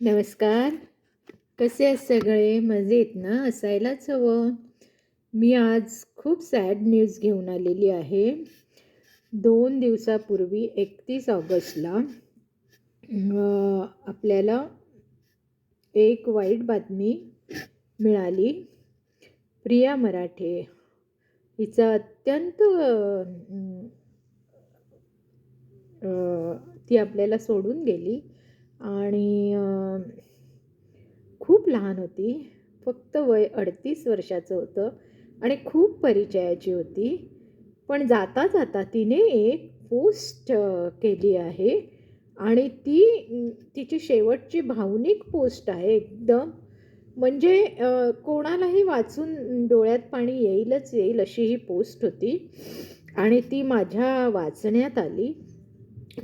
नमस्कार. कसे आहेत सगळे? मजेत ना? असायलाच हवं. मी आज खूप सॅड न्यूज घेऊन आलेली आहे. दोन दिवसापूर्वी एकतीस ऑगस्टला आपल्याला एक वाईट बातमी मिळाली. प्रिया मराठे हिचा अत्यंत ती आपल्याला सोडून गेली. आणि खूप लहान होती. फक्त वय अडतीस वर्षाचं होतं आणि खूप परिचयाची होती. पण जाता जाता तिने एक पोस्ट केली आहे आणि ती तिची शेवटची भावनिक पोस्ट आहे एकदम. म्हणजे कोणालाही वाचून डोळ्यात पाणी येईलच येईल अशी ही पोस्ट होती. आणि ती माझ्या वाचण्यात आली.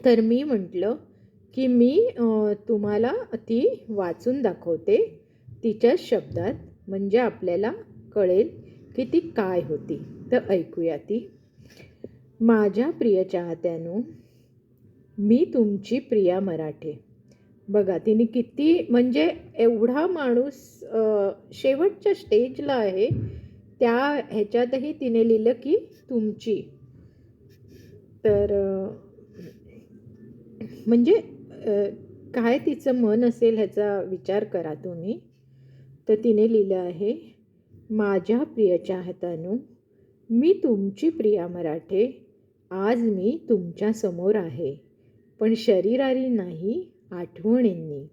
तर मी म्हटलं की मी तुम्हाला ती वाचून दाखवते. तिच्या शब्दात म्हणजे आपल्याला कळेल की ती काय होती. तर ऐकूया ती. माझ्या प्रिय चाहत्यानो मी तुमची प्रिया मराठे. बघा तिने किती म्हणजे एवढा माणूस शेवटच्या स्टेजला आहे. त्या ह्याच्यातही तिने लिहिलं की तुमची. तर म्हणजे काय तिचं मन असेल ह्याचा विचार करा तुम्ही. तर तिने लिहिलं आहे माझ्या प्रिय चाहत्यानो मी तुमची प्रिया मराठे. आज मी तुमच्यासमोर आहे. पण शरीरारी नाही आठवणींनी.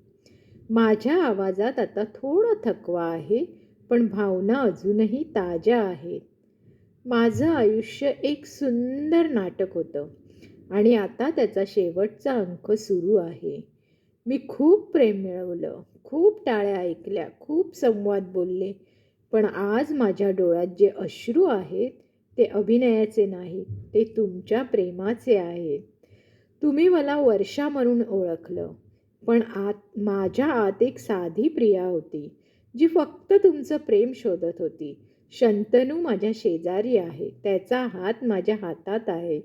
माझ्या आवाजात आता थोडा थकवा आहे पण भावना अजूनही ताज्या आहेत. माझं आयुष्य एक सुंदर नाटक होतं. आणि आता त्याचा शेवटचा अंक सुरू आहे. मी खूप प्रेम मिळवलं खूप टाळ्या ऐकल्या खूप संवाद बोलले पण आज माझ्या डोळ्यात जे अश्रू आहेत ते अभिनयाचे नाहीत ते तुमच्या प्रेमाचे आहेत. तुम्ही मला वर्षा म्हणून ओळखलं पण आत माझ्या आत एक साधी प्रिया होती जी फक्त तुमचं प्रेम शोधत होती. शंतनू माझ्या शेजारी आहे त्याचा हात माझ्या हातात आहे.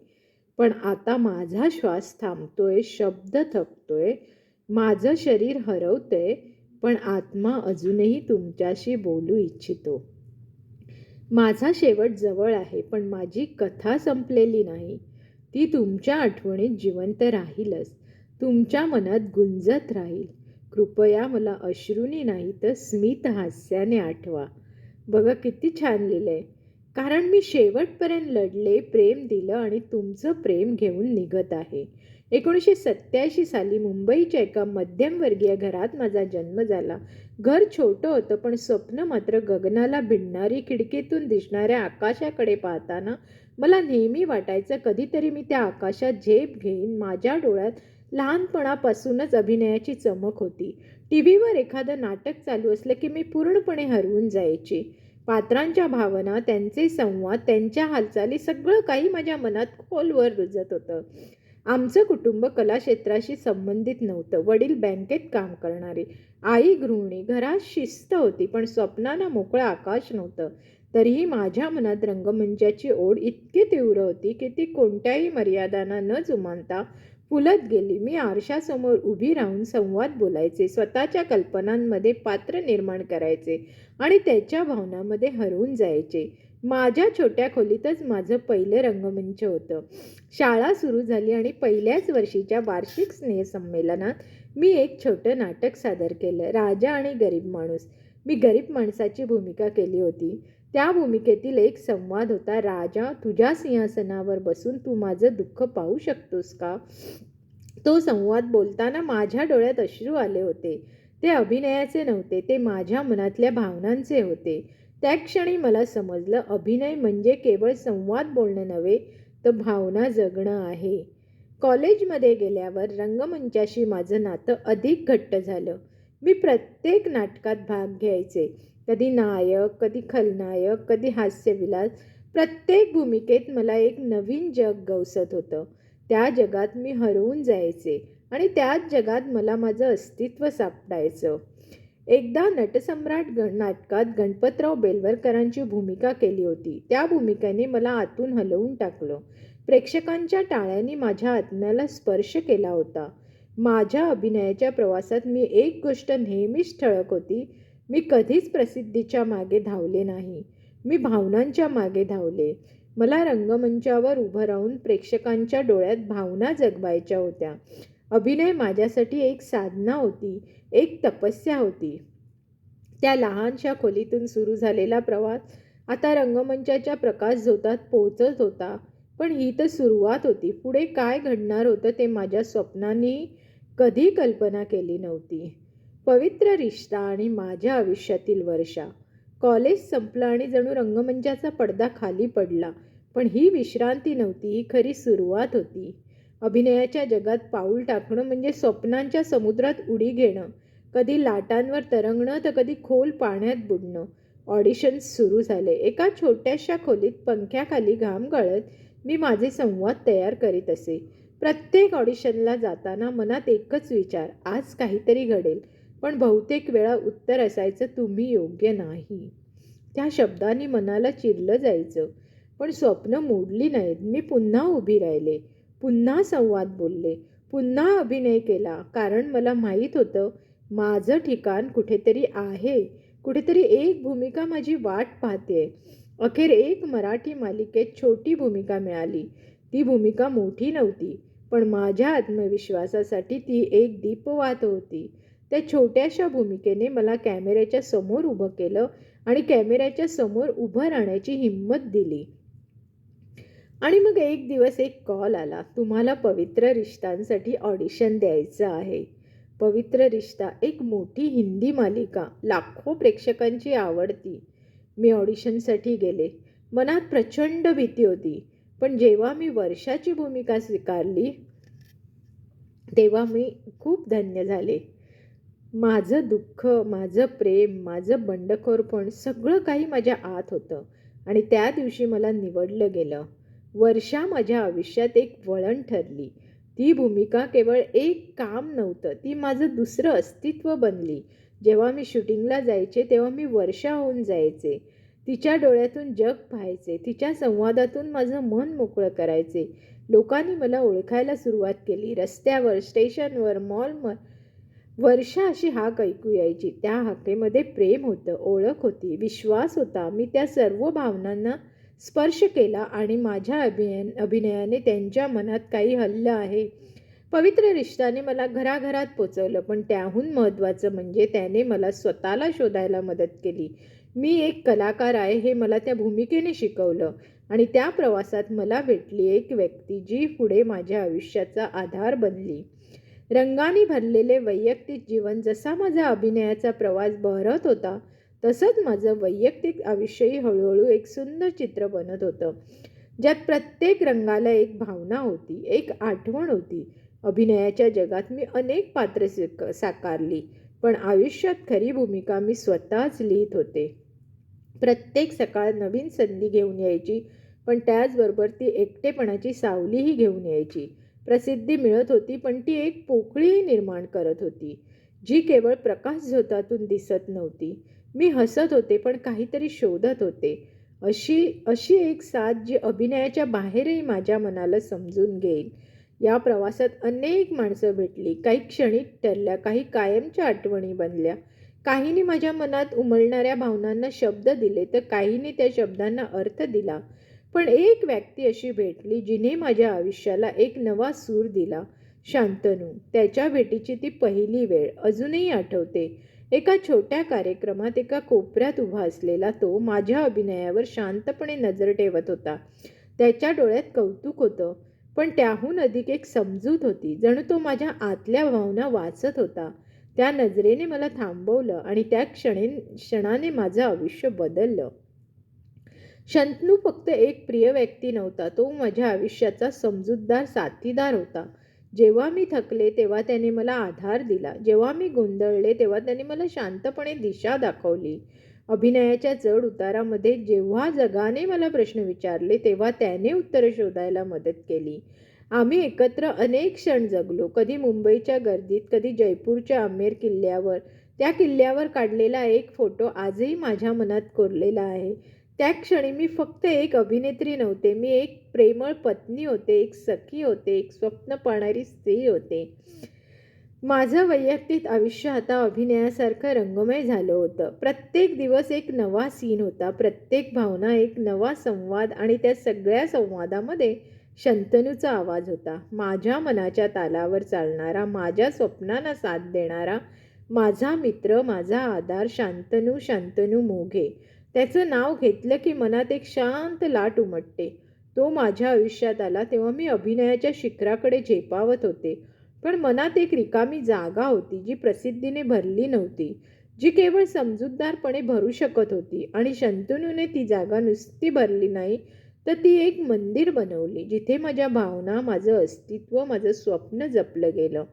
पण आता माझा श्वास थांबतोय शब्द थकतोय माझं शरीर हरवतंय पण आत्मा अजूनही तुमच्याशी बोलू इच्छितो. माझा शेवट जवळ आहे पण माझी कथा संपलेली नाही. ती तुमच्या आठवणीत जिवंत राहीलच. तुमच्या मनात गुंजत राहील. कृपया मला अश्रुनी नाही तर स्मित हास्याने आठवा. बघा किती छान लिहिलं आहे कारण मी शेवटपर्यंत लढले प्रेम दिलं आणि तुमचं प्रेम घेऊन निघत आहे. एकोणीसशे सत्याऐंशी साली मुंबईच्या एका मध्यमवर्गीय घरात माझा जन्म झाला. घर छोटं होतं पण स्वप्न मात्र गगनाला भिडणारी खिडकीतून दिसणाऱ्या आकाशाकडे पाहताना मला नेहमी वाटायचं कधीतरी मी त्या आकाशात झेप घेईन. माझ्या डोळ्यात लहानपणापासूनच अभिनयाची चमक होती. टी व्हीवर एखादं नाटक चालू असलं की मी पूर्णपणे हरवून जायची. पात्रांच्या भावना त्यांचे संवाद त्यांच्या हालचाली सगळं काही माझ्या मनात खोलवर रुजत होतं. आमचं कुटुंब कलाक्षेत्राशी संबंधित नव्हतं. वडील बँकेत काम करणारे. आई गृहिणी घरात शिस्त होती पण स्वप्नांना मोकळं आकाश नव्हतं. तरीही माझ्या मनात रंगमंचाची ओढ इतकी तीव्र होती की ती कोणत्याही मर्यादांना न जुमानता फुलत गेली. मी आरशासमोर उभी राहून संवाद बोलायचे स्वतःच्या कल्पनांमध्ये पात्र निर्माण करायचे आणि त्याच्या भावनामध्ये हरवून जायचे. माझ्या छोट्या खोलीतच माझं पहिलं रंगमंच होतं. शाळा सुरू झाली आणि पहिल्याच वर्षीच्या वार्षिक स्नेहसंमेलनात मी एक छोटं नाटक सादर केलं. राजा आणि गरीब माणूस. मी गरीब माणसाची भूमिका केली होती. त्या भूमिकेतील एक संवाद होता राजा तुझ्या सिंहासनावर बसून तू माझं दुःख पाहू शकतोस का? तो संवाद बोलताना माझ्या डोळ्यात अश्रू आले होते. ते अभिनयाचे नव्हते ते माझ्या मनातल्या भावनांचे होते. त्या क्षणी मला समजलं अभिनय म्हणजे केवळ संवाद बोलणं नव्हे तर भावना जगणं आहे. कॉलेजमध्ये गेल्यावर रंगमंचाशी माझं नातं अधिक घट्ट झालं. मी प्रत्येक नाटकात भाग घ्यायचे. कधी नायक कधी खलनायक कधी हास्यविलास. प्रत्येक भूमिकेत मला एक नवीन जग गवसत होतं. त्या जगात मी हरवून जायचे आणि त्याच जगात मला माझं अस्तित्व सापडायचं. एकदा नटसम्राट गण नाटकात गणपतराव बेलवरकरांची भूमिका केली होती. त्या भूमिकेने मला आतून हलवून टाकलं. प्रेक्षकांच्या टाळ्यांनी माझ्या आत्म्याला स्पर्श केला होता. माझ्या अभिनयाच्या प्रवासात मी एक गोष्ट नेहमीच ठळक होती. मी कधीच प्रसिद्धीच्या मागे धावले नाही. मी भावनांच्या मागे धावले. मला रंगमंचावर उभं राहून प्रेक्षकांच्या डोळ्यात भावना जगवायच्या होत्या. अभिनय माझ्यासाठी एक साधना होती एक तपस्या होती. त्या लहानशा खोलीतून सुरू झालेला प्रवास आता रंगमंचाच्या प्रकाश झोतात पोहोचत होता. पण ही तर सुरुवात होती. पुढे काय घडणार होतं ते माझ्या स्वप्नांनी कधी कल्पना केली नव्हती. पवित्र रिश्ता आणि माझ्या आयुष्यातील वर्षा. कॉलेज संपलं आणि जणू रंगमंचाचा पडदा खाली पडला पण ही विश्रांती नव्हती ही खरी सुरुवात होती. अभिनयाच्या जगात पाऊल टाकणं म्हणजे स्वप्नांच्या समुद्रात उडी घेणं कधी लाटांवर तरंगणं तर कधी खोल पाण्यात बुडणं. ऑडिशन्स सुरू झाले. एका छोट्याशा खोलीत पंख्याखाली घाम गळत मी माझे संवाद तयार करीत असे. प्रत्येक ऑडिशनला जाताना मनात एकच विचार आज काहीतरी घडेल. पण बहुतेक वेळा उत्तर असायचं तुम्ही योग्य नाही. त्या शब्दांनी मनाला चिरलं जायचं पण स्वप्न मोडली नाहीत. मी पुन्हा उभी राहिले पुन्हा संवाद बोलले पुन्हा अभिनय केला. कारण मला माहीत होतं माझं ठिकाण कुठेतरी आहे. कुठेतरी एक भूमिका माझी वाट पाहते अखेर एक मराठी मालिकेत छोटी भूमिका मिळाली. ती भूमिका मोठी नव्हती पण माझ्या आत्मविश्वासासाठी ती एक दीपवात होती. त्या छोट्याशा भूमिकेने मला कॅमेऱ्याच्या समोर उभं केलं आणि कॅमेऱ्याच्या समोर उभं राहण्याची हिंमत दिली. आणि मग एक दिवस एक कॉल आला. तुम्हाला पवित्र रिश्तांसाठी ऑडिशन द्यायचं आहे. पवित्र रिश्ता एक मोठी हिंदी मालिका. लाखो प्रेक्षकांची आवडती. मी ऑडिशनसाठी गेले. मनात प्रचंड भीती होती. पण जेव्हा मी वर्षाची भूमिका स्वीकारली तेव्हा मी खूप धन्य झाले. माझं दुःख माझं प्रेम माझं बंडखोरपण सगळं काही माझ्या आत होतं आणि त्या दिवशी मला निवडलं गेलं. वर्षा माझ्या आयुष्यात एक वळण ठरली. ती भूमिका केवळ एक काम नव्हतं ती माझं दुसरं अस्तित्व बनली. जेव्हा मी शूटिंगला जायचे तेव्हा मी वर्षा होऊन जायचे. तिच्या डोळ्यातून जग पाहायचे तिच्या संवादातून माझं मन मोकळं करायचे. लोकांनी मला ओळखायला सुरुवात केली. रस्त्यावर स्टेशनवर मॉलवर वर्षा अशी हाक ऐकू यायची. त्या हाकेमध्ये प्रेम होतं ओळख होती विश्वास होता. मी त्या सर्व भावनांना स्पर्श केला आणि माझ्या अभिनय अभिनयाने त्यांच्या मनात काही हल्लं आहे. पवित्र रिश्ताने मला घराघरात पोचवलं पण त्याहून महत्त्वाचं म्हणजे त्याने मला स्वतःला शोधायला मदत केली. मी एक कलाकार आहे हे मला त्या भूमिकेने शिकवलं आणि त्या प्रवासात मला भेटली एक व्यक्ती जी पुढे माझ्या आयुष्याचा आधार बनली. रंगाने भरलेले वैयक्तिक जीवन जसा माझा अभिनयाचा प्रवास बहरत होता तसंच माझं वैयक्तिक आयुष्यही हळूहळू एक सुंदर चित्र बनत होतं. ज्यात प्रत्येक रंगाला एक भावना होती एक आठवण होती. अभिनयाच्या जगात मी अनेक पात्र साकारली पण आयुष्यात खरी भूमिका मी स्वतःच लिहित होते. प्रत्येक सकाळ नवीन संधी घेऊन यायची पण त्याचबरोबर ती एकटेपणाची सावलीही घेऊन यायची. प्रसिद्धी मिळत होती पण ती एक पोकळी निर्माण करत होती जी केवळ प्रकाश झोतातून दिसत नव्हती. मी हसत होते पण काहीतरी शोधत होते. अशी अशी एक साथ जी अभिनयाच्या बाहेरही माझ्या मनाला समजून घेईल. या प्रवासात अनेक माणसं भेटली काही क्षणिक ठरल्या काही कायमच्या आठवणी बनल्या. काहींनी माझ्या मनात उमलणाऱ्या भावनांना शब्द दिले तर काहींनी त्या शब्दांना अर्थ दिला. पण एक व्यक्ती अशी भेटली जिने माझ्या आयुष्याला एक नवा सूर दिला शांतनू. त्याच्या भेटीची ती पहिली वेळ. अजूनही आठवते. एका छोट्या कार्यक्रमात एका कोपऱ्यात उभा असलेला तो माझ्या अभिनयावर शांतपणे नजर ठेवत होता. त्याच्या डोळ्यात कौतुक होतं पण त्याहून अधिक एक समजूत होती. जणू तो माझ्या आतल्या भावना वाचत होता. त्या नजरेने मला थांबवलं आणि त्या क्षणे क्षणाने माझं आयुष्य बदललं. शंतनू फक्त एक प्रिय व्यक्ती नव्हता. तो माझ्या आयुष्याचा समजूतदार साथीदार होता. जेव्हा मी थकले तेव्हा त्याने मला आधार दिला. जेव्हा मी गोंधळले तेव्हा त्याने मला शांतपणे दिशा दाखवली. अभिनयाच्या चढ उतारामध्ये जेव्हा जगाने मला प्रश्न विचारले तेव्हा त्याने उत्तरं शोधायला मदत केली. आम्ही एकत्र अनेक क्षण जगलो. कधी मुंबईच्या गर्दीत कधी जयपूरच्या आमेर किल्ल्यावर. त्या किल्ल्यावर काढलेला एक फोटो आजही माझ्या मनात कोरलेला आहे. त्या क्षणी मी फक्त एक अभिनेत्री नव्हते. मी एक प्रेमळ पत्नी होते एक सखी होते एक स्वप्न पाहणारी स्त्री होते. माझं वैयक्तिक आयुष्य आता अभिनयासारखं रंगमय झालं होतं. प्रत्येक दिवस एक नवा सीन होता. प्रत्येक भावना एक नवा संवाद आणि त्या सगळ्या संवादामध्ये शंतनूचा आवाज होता. माझ्या मनाच्या तालावर चालणारा माझ्या स्वप्नांना साथ देणारा माझा मित्र माझा आधार शांतनू शांतनू मोघे. त्याचं नाव घेतलं की मनात एक शांत लाट उमटते. तो माझ्या आयुष्यात आला तेव्हा मी अभिनयाच्या शिखराकडे झेपावत होते. पण मनात एक रिकामी जागा होती जी प्रसिद्धीने भरली नव्हती जी केवळ समजूतदारपणे भरू शकत होती आणि शंतनूने ती जागा नुसती भरली नाही तर ती एक मंदिर बनवली जिथे माझ्या भावना माझं अस्तित्व माझं स्वप्न जपलं गेलं.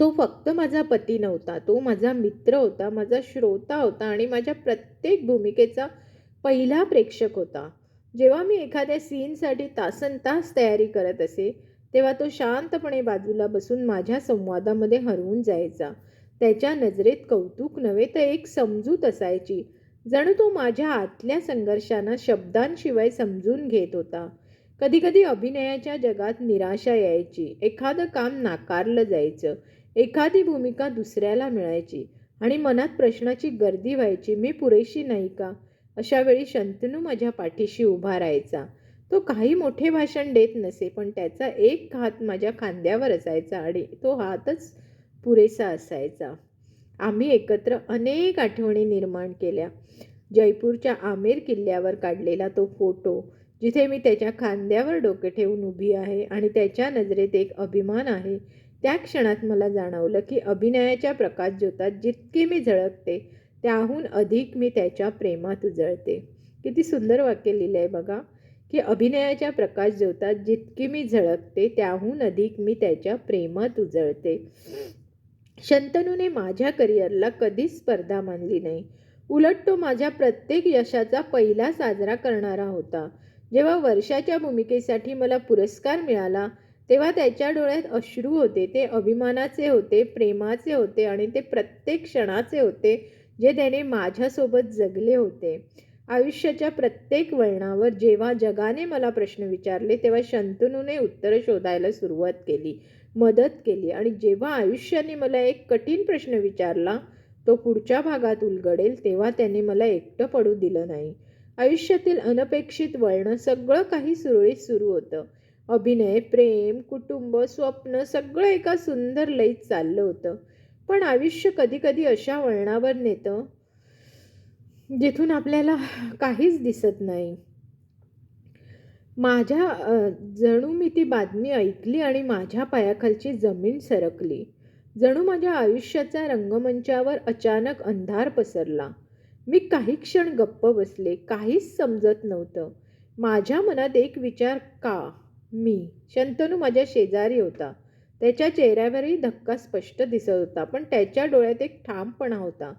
तो फक्त माझा पती नव्हता. तो माझा मित्र होता माझा श्रोता होता आणि माझ्या प्रत्येक भूमिकेचा पहिला प्रेक्षक होता. जेव्हा मी एखाद्या सीनसाठी तासन तास तयारी करत असे तेव्हा तो शांतपणे बाजूला बसून माझ्या संवादामध्ये हरवून जायचा. त्याच्या नजरेत कौतुक नव्हे तर एक समजूत असायची. जणू तो माझ्या आतल्या संघर्षांना शब्दांशिवाय समजून घेत होता. कधीकधी अभिनयाच्या जगात निराशा यायची. एखादं काम नाकारलं जायचं. एखादी भूमिका दुसऱ्याला मिळायची आणि मनात प्रश्नाची गर्दी व्हायची मी पुरेशी नाही का? अशा वेळी शंतनू माझ्या पाठीशी उभा राहायचा. तो काही मोठे भाषण देत नसे पण त्याचा एक हात माझ्या खांद्यावर असायचा आणि तो हातच पुरेसा असायचा. आम्ही एकत्र अनेक आठवणी निर्माण केल्या. जयपूरच्या आमेर किल्ल्यावर काढलेला तो फोटो जिथे मी त्याच्या खांद्यावर डोके ठेवून उभी आहे आणि त्याच्या नजरेत एक अभिमान आहे त्या क्षणात मला जाणवलं की अभिनयाच्या प्रकाशज्योतात जितके मी झळकते त्याहून अधिक मी त्याच्या प्रेमात उजळते. किती सुंदर वाक्य लिहिलं आहे बघा की अभिनयाच्या प्रकाशज्योतात जितकी मी झळकते त्याहून अधिक मी त्याच्या प्रेमात उजळते. शंतनूने माझ्या करिअरला कधीच स्पर्धा मानली नाही. उलट तो माझ्या प्रत्येक यशाचा पहिला साजरा करणारा होता. जेव्हा वर्षाच्या भूमिकेसाठी मला पुरस्कार मिळाला तेव्हा त्याच्या डोळ्यात अश्रू होते ते अभिमानाचे होते प्रेमाचे होते आणि ते प्रत्येक क्षणाचे होते जे त्याने माझ्यासोबत जगले होते. आयुष्याच्या प्रत्येक वळणावर जेव्हा जगाने मला प्रश्न विचारले तेव्हा शंतनूने उत्तरं शोधायला सुरुवात केली मदत केली आणि जेव्हा आयुष्याने मला एक कठीण प्रश्न विचारला तो पुढच्या भागात उलगडेल तेव्हा त्याने मला एकटं पडू दिलं नाही. आयुष्यातील अनपेक्षित वळणं सगळं काही सुरळीत सुरू होतं. अभिनय प्रेम कुटुंब स्वप्न सगळं एका सुंदर लईत चाललं होतं. पण आयुष्य कधी कधी अशा वळणावर नेतं जिथून आपल्याला काहीच दिसत नाही. माझ्या जणू मी ती बातमी ऐकली आणि माझ्या पायाखालची जमीन सरकली. जणू माझ्या आयुष्याच्या रंगमंचावर अचानक अंधार पसरला. मी काही क्षण गप्प बसले काहीच समजत नव्हतं. माझ्या मनात एक विचार का? मी. शंतनू माझ्या शेजारी होता. त्याच्या चेहऱ्यावरही धक्का स्पष्ट दिसत होता पण त्याच्या डोळ्यात एक ठामपणा होता.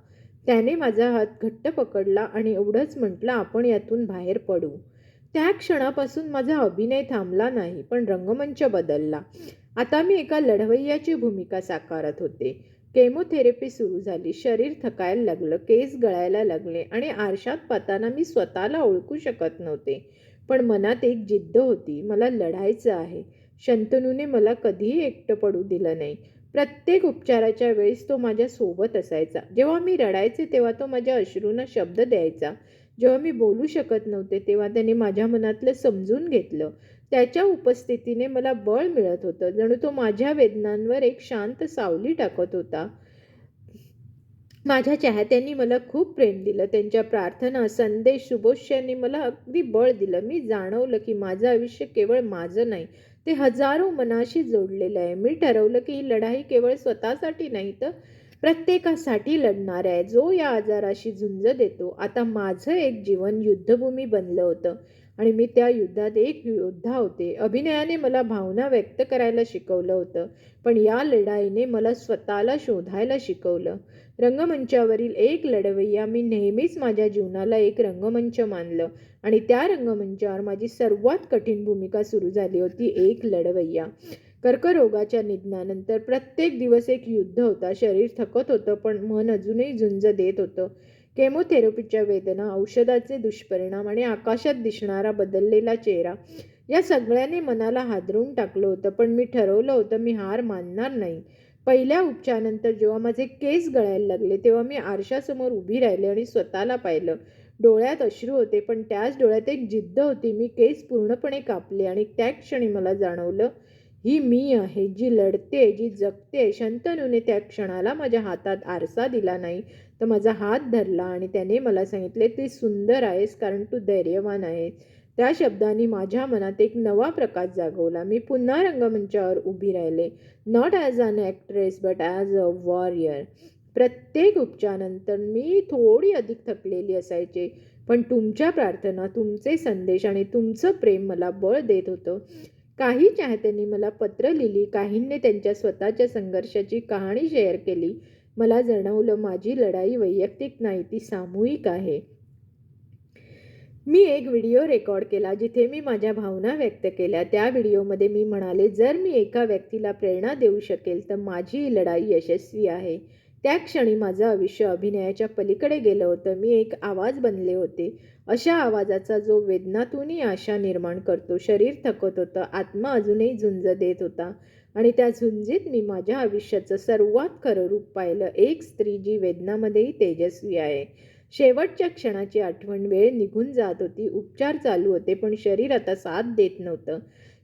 त्याने माझा हात घट्ट पकडला आणि एवढंच म्हटलं आपण यातून बाहेर पडू. त्या क्षणापासून माझा अभिनय थांबला नाही पण रंगमंच बदलला. आता मी एका लढवय्याची भूमिका साकारत होते. केमोथेरपी सुरू झाली. शरीर थकायला लागलं केस गळायला लागले आणि आरशात पाहताना मी स्वतःला ओळखू शकत नव्हते. पण मनात एक जिद्द होती. मला लढायचं आहे. शंतनूने मला कधीही एकटं पडू दिलं नाही. प्रत्येक उपचाराच्या वेळेस तो माझ्या सोबत असायचा. जेव्हा मी रडायचे तेव्हा तो माझ्या अश्रूंना शब्द द्यायचा. जेव्हा मी बोलू शकत नव्हते तेव्हा त्याने माझ्या मनातलं समजून घेतलं. त्याच्या उपस्थितीने मला बळ मिळत होतं. जणू तो माझ्या वेदनांवर एक शांत सावली टाकत होता. माझ्या चाहत्यांनी मला खूप प्रेम दिलं. त्यांच्या प्रार्थना संदेश शुभोष्यांनी मला अगदी बळ दिलं. मी जाणवलं की माझं आयुष्य केवळ माझं नाही ते हजारो मनाशी जोडलेलं आहे. मी ठरवलं की ही लढाई केवळ स्वतःसाठी नाही तर प्रत्येकासाठी लढणार आहे. जो या आजाराशी झुंज देतो आता माझं एक जीवन युद्धभूमी बनलं होतं. आणि मी त्या युद्धात एक योद्धा होते. अभिनयाने मला भावना व्यक्त करायला शिकवलं होतं पण या लढाईने मला स्वतःला शोधायला शिकवलं. रंगमंचावरील एक लढवय्या मी नेहमीच माझ्या जीवनाला एक रंगमंच मानलं आणि त्या रंगमंचावर माझी सर्वात कठीण भूमिका सुरू झाली होती एक लढवय्या कर्करोगाच्या निधनानंतर प्रत्येक दिवस एक युद्ध होता. शरीर थकत होतं पण मन अजूनही झुंज देत होतं. केमोथेरपीच्या वेदना औषधाचे दुष्परिणाम आणि आकाशात दिसणारा बदललेला चेहरा या सगळ्याने मनाला हादरून टाकलं होतं. पण मी ठरवलं होतं मी हार मानणार नाही. पहिल्या उपचारानंतर जेव्हा माझे केस गळायला लागले तेव्हा मी आरशासमोर उभी राहिले आणि स्वतःला पाहिलं. डोळ्यात अश्रू होते पण त्याच डोळ्यात एक जिद्द होती. मी केस पूर्णपणे कापले आणि त्या क्षणी मला जाणवलं ही मी आहे जी लढते जी जगते. शंतनूने त्या क्षणाला माझ्या हातात आरसा दिला नाही. तर माझा हात धरला आणि त्याने मला सांगितले ते सुंदर आहेस कारण तू धैर्यवान आहेस. त्या शब्दांनी माझ्या मनात एक नवा प्रकाश जागवला. मी पुन्हा रंगमंचावर उभी राहिले. Not as an actress but as a warrior प्रत्येक उपचारानंतर मी थोडी अधिक थकलेली असायचे पण तुमच्या प्रार्थना तुमचे संदेश आणि तुमचं प्रेम मला बळ देत होतं. काही चाहत्यांनी मला पत्र लिहिली काहींनी त्यांच्या स्वतःच्या संघर्षाची कहाणी शेअर केली. मला जाणवलं माझी लढाई वैयक्तिक नाही ती सामूहिक आहे. मी एक व्हिडिओ रेकॉर्ड केला जिथे मी माझ्या भावना व्यक्त केल्या. त्या व्हिडिओमध्ये मी म्हणाले जर मी एका व्यक्तीला प्रेरणा देऊ शकेल तर माझी ही लढाई यशस्वी आहे. त्या क्षणी माझं आयुष्य अभिनयाच्या पलीकडे गेलं होतं. मी एक आवाज बनले होते. अशा आवाजाचा जो वेदनातूनही आशा निर्माण करतो शरीर थकत होतं आत्मा अजूनही झुंज देत होता. आणि त्या झुंजीत मी माझ्या आयुष्याचं सर्वात खरं रूप पाहिलं. एक स्त्री जी वेदनामध्येही तेजस्वी आहे. शेवटच्या क्षणाची आठवण वेळ निघून जात होती. उपचार चालू होते पण शरीर आता साथ देत नव्हतं.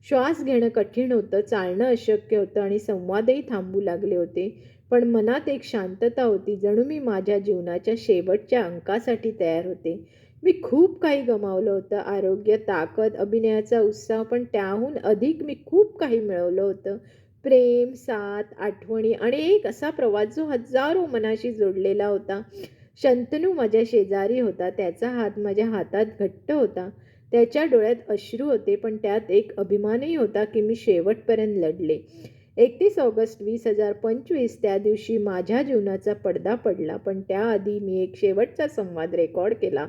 श्वास घेणं कठीण होतं चालणं अशक्य होतं आणि संवादही थांबू लागले होते. पण मनात एक शांतता होती जणू मी माझ्या जीवनाच्या शेवटच्या अंकासाठी तयार होते. मी खूप काही गमावलं होतं आरोग्य ताकद अभिनयाचा उत्साह पण त्याहून अधिक मी खूप काही मिळवलं होतं. प्रेम साथ आठवणी आणि एक असा प्रवास जो हजारो मनाशी जोडलेला होता. शंतनू माझ्या शेजारी होता त्याचा हात माझ्या हातात घट्ट होता. त्याच्या डोळ्यात अश्रू होते पण त्यात एक अभिमानही होता की मी शेवटपर्यंत लढले. एकतीस ऑगस्ट वीस हजार पंचवीस त्या दिवशी माझ्या जीवनाचा पडदा पडला पण त्याआधी मी एक शेवटचा संवाद रेकॉर्ड केला.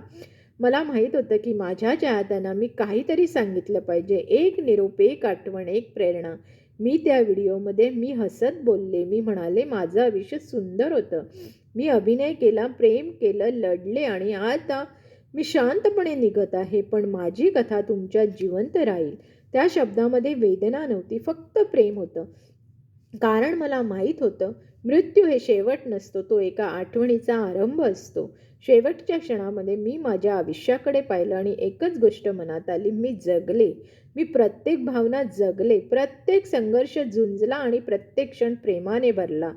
मला माहीत होतं की माझ्या चाहत्यांना मी काहीतरी सांगितलं पाहिजे. एक निरोप एक आठवण एक प्रेरणा. मी त्या व्हिडिओमध्ये मी हसत बोलले. मी म्हणाले माझं आयुष्य सुंदर होतं. मी अभिनय केला प्रेम केलं लढले आणि आता मी शांतपणे निघत आहे. पण माझी कथा तुमच्यात जिवंत राहील. त्या शब्दामध्ये वेदना नव्हती फक्त प्रेम होतं. कारण मला माहीत होतं मृत्यू हे शेवट नसतो तो एका आठवणीचा आरंभ असतो. शेवटच्या क्षणामध्ये मी माझ्या आयुष्याकडे पाहिलं आणि एकच गोष्ट मनात आली मी जगले. मी प्रत्येक भावना जगले प्रत्येक संघर्ष झुंजला आणि प्रत्येक क्षण प्रेमाने भरला.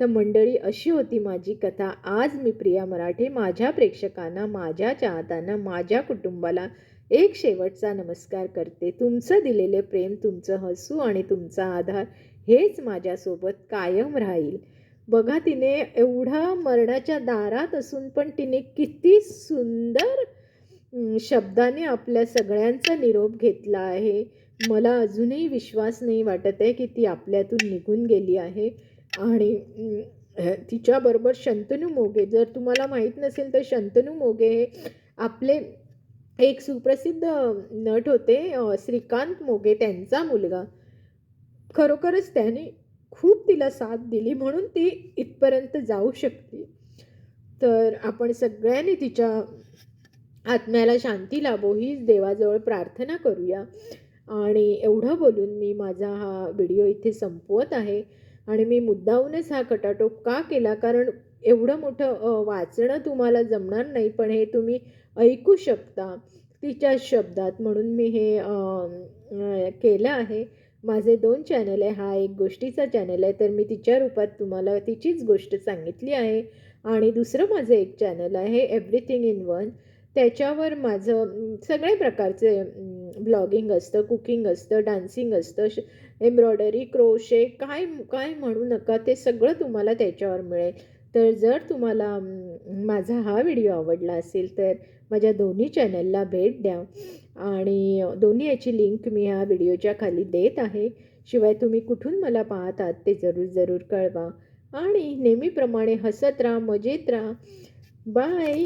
तर मंडळी अशी होती माझी कथा. आज मी प्रिया मराठे माझ्या प्रेक्षकांना माझ्या चाहत्यांना माझ्या कुटुंबाला एक शेवटचा नमस्कार करते. तुमचं दिलेले प्रेम तुमचं हसू आणि तुमचा आधार हेच माझ्यासोबत कायम राहील. बघा तिने एवढा मरणाच्या दारात असून पण तिने किती सुंदर शब्दाने आपल्या सगळ्यांचा निरोप घेतला आहे. मला अजूनही विश्वास नाही वाटत आहे की ती आपल्यातून निघून गेली आहे. आणि तिच्याबरोबर शंतनू मोगे जर तुम्हाला माहीत नसेल तर शंतनू मोगे हे आपले एक सुप्रसिद्ध नट होते श्रीकांत मोगे त्यांचा मुलगा. खरोखरच त्याने खूप तिला साथ दिली म्हणून ती इथपर्यंत जाऊ शकते तर आपण सगळ्यांनी तिच्या आत्म्याला शांती लाभो हीच देवाजवळ प्रार्थना करूया. आणि एवढं बोलून मी माझा हा व्हिडिओ इथे संपवत आहे. आणि मी मुद्दाहूनच हा कटाटोप का केला? कारण एवढं मोठं वाचणं तुम्हाला जमणार नाही पण हे तुम्ही ऐकू शकता. तिच्या शब्दात म्हणून मी हे केलं आहे. माझे दोन चॅनल आहे हा एक गोष्टीचा चॅनल आहे तर मी तिच्या रूपात तुम्हाला तिचीच गोष्ट सांगितली आहे. आणि दुसरं माझं एक चॅनल आहे एव्हरीथिंग इन वन त्याच्यावर माझं सगळ्या सगळे प्रकारचे ब्लॉगिंग असतं कुकिंग असतं डान्सिंग असतं श एम्ब्रॉयडरी क्रोशे काय काय म्हणू नका ते सगळं तुम्हाला त्याच्यावर मिळेल. तर जर तुम्हाला माझा हा व्हिडिओ आवडला असेल तर माझ्या दोन्ही चॅनलला भेट द्या. आणि दोन्ही याची लिंक मी ह्या व्हिडिओच्या खाली देत आहे. शिवाय तुम्ही कुठून मला पाहत आहात ते जरूर जरूर कळवा. आणि नेहमीप्रमाणे हसत राहा मजेत राहा. बाय.